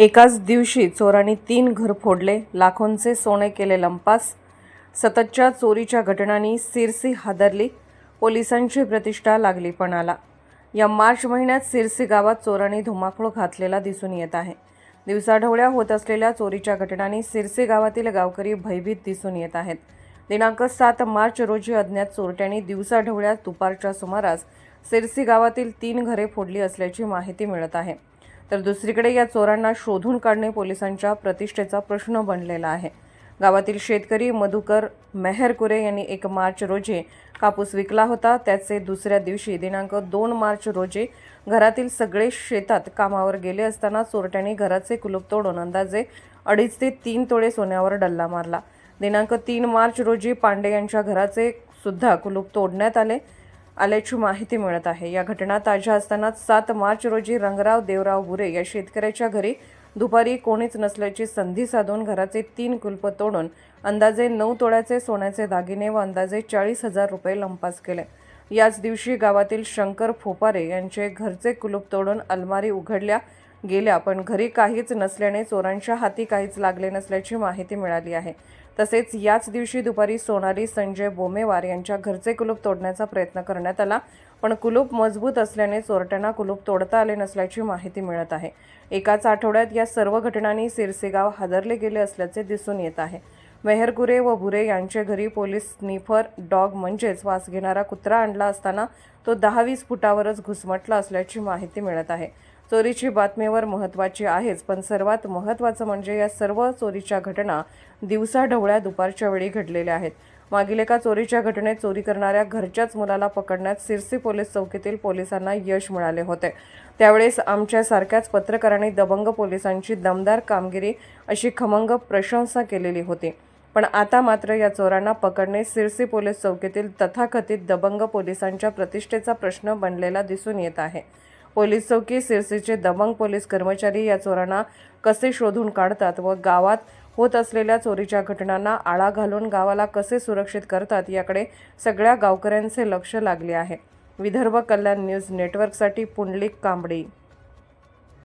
एकाच दिवशी चोरांनी तीन घर फोडले. लाखोंचे सोने केले लंपास. सततच्या चोरीच्या घटनांनी सिरसी हादरली. पोलिसांची प्रतिष्ठा लागली पणाला या मार्च महिन्यात सिरसी गावात चोरांनी धुमाकूळ घातलेला दिसून येत आहे. दिवसाढवळ्या होत असलेल्या चोरीच्या घटनांनी सिरसी गावातील गावकरी भयभीत दिसून येत आहेत. दिनांक सात मार्च रोजी अज्ञात चोरट्यांनी दिवसाढवळ्या दुपारच्या सुमारास सिरसी गावातील तीन घरे फोडली असल्याची माहिती मिळत आहे. तर दुसरीकडे या चोरांना शोधून काढणे पोलिसांच्या प्रतिष्ठेचा प्रश्न बनलेला आहे. गावातील शेतकरी मधुकर मेहरकुरे यांनी एक मार्च रोजी कापूस विकला होता. त्याचे दुसऱ्या दिवशी दिनांक दोन मार्च रोजी घरातील सगळे शेतात कामावर गेले असताना चोरट्यांनी घराचे कुलूप तोडून अंदाजे अडीच ते तीन तोळे सोन्यावर डल्ला मारला. दिनांक तीन मार्च रोजी पांडे यांच्या घराचे सुद्धा कुलूप तोडण्यात आले. आल्याची माहिती मिळत आहे. या घटना ताज्या असताना सात मार्च रोजी रंगराव देवराव बुरे या शेतकऱ्याच्या घरी दुपारी कोणीच नसल्याची संधी साधून घराचे तीन कुलप तोडून अंदाजे नऊ तोड्याचे सोन्याचे दागिने व अंदाजे चाळीस हजार रुपये लंपास केले. याच दिवशी गावातील शंकर फोपारे यांचे घरचे कुलूप तोडून अलमारी उघडल्या गेल्या पण घरी काहीच नसल्याने चोरांच्या हाती काहीच लागले नसल्याची माहिती मिळाली आहे. तसेच याच दिवशी दुपारी सोनाली संजय बोमेवार यांच्या घरचे कुलूप तोडण्याचा प्रयत्न करण्यात आला पण कुलूप मजबूत असल्याने चोरट्यांना कुलूप तोडता आले नसल्याची माहिती मिळत आहे. एकाच आठवड्यात या सर्व घटनांनी सिरसेगाव हादरले गेले असल्याचे दिसून येत आहे. मेहरकुरे व भुरे यांच्या घरी पोलीस स्निफर डॉग म्हणजेच वास घेणारा कुत्रा आणला असताना तो दहा वीस फुटावरच घुसमटला असल्याची माहिती मिळत आहे. चोरीची बातमीवर महत्त्वाची आहेच पण सर्वात महत्त्वाचं म्हणजे या सर्व चोरीच्या घटना दिवसाढवळ्या दुपारच्या वेळी घडलेल्या आहेत. मागील एका चोरीच्या घटनेत चोरी करणाऱ्या घरच्याच मुलाला पकडण्यात सिरसी पोलीस चौकीतील पोलिसांना यश मिळाले होते. त्यावेळेस आमच्यासारख्याच पत्रकारांनी दबंग पोलिसांची दमदार कामगिरी अशी खमंग प्रशंसा केलेली होती. पण आता मात्र या चोरांना पकडणे सिरसी पोलीस चौकीतील तथाकथित दबंग पोलिसांच्या प्रतिष्ठेचा प्रश्न बनलेला दिसून येत आहे. पोलीस चौकी सिरसीचे दबंग पोलीस कर्मचारी या चोरांना कसे शोधून काढतात व गावात होत असलेल्या चोरीच्या घटनांना आळा घालून गावाला कसे सुरक्षित करतात याकडे सगळ्या गावकऱ्यांचे लक्ष लागले आहे. विदर्भ कल्याण न्यूज नेटवर्कसाठी पुंडलिक कांबडी